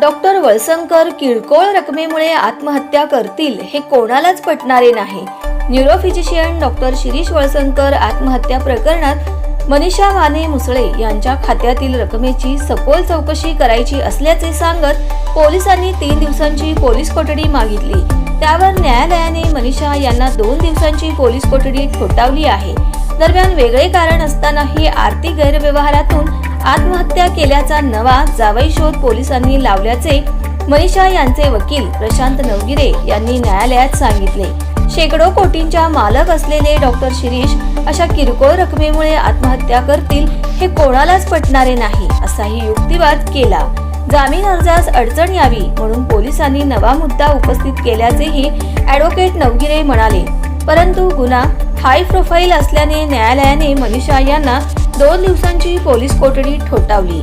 Doctor Walsankar किरकोळ रकमेमुळे आत्महत्या करतील हे कोणालाच पटणारे नाही. न्यूरोफिजिशियन डॉक्टर शिरीष वळसंकर आत्महत्या प्रकरणात मनीषा माने मुसळे यांच्या खात्यातील रकमेची सखोल चौकशी करायची असल्याचे सांगत पोलिसांनी तीन दिवसांची पोलीस कोठडी मागितली. त्यावर न्यायालयाने मनीषा यांना दोन दिवसांची पोलीस कोठडी ठोठावली आहे. दरम्यान वेगळे कारण असतानाही आर्थिक गैरव्यवहारातून आत्महत्या केल्याचा नवा जावई शोध पोलिसांनी लावल्याचे मनीषा यांचे वकील प्रशांत नवगिरे यांनी न्यायालयात सांगितले. शेकडो कोटींच्या मालक असलेले डॉक्टर शिरीष अशा किरकोळ रकमेमुळे आत्महत्या करतील हे कोणालाच पटणारे नाही असाही युक्तिवाद केला. जामीन अर्जास अडचण यावी म्हणून पोलिसांनी नवा मुद्दा उपस्थित केल्याचेही ॲडव्होकेट नवगिरे म्हणाले. परंतु गुन्हा हाय प्रोफाईल असल्याने न्यायालयाने मनीषा यांना दोन दिवसांची पोलीस कोठडी ठोठावली.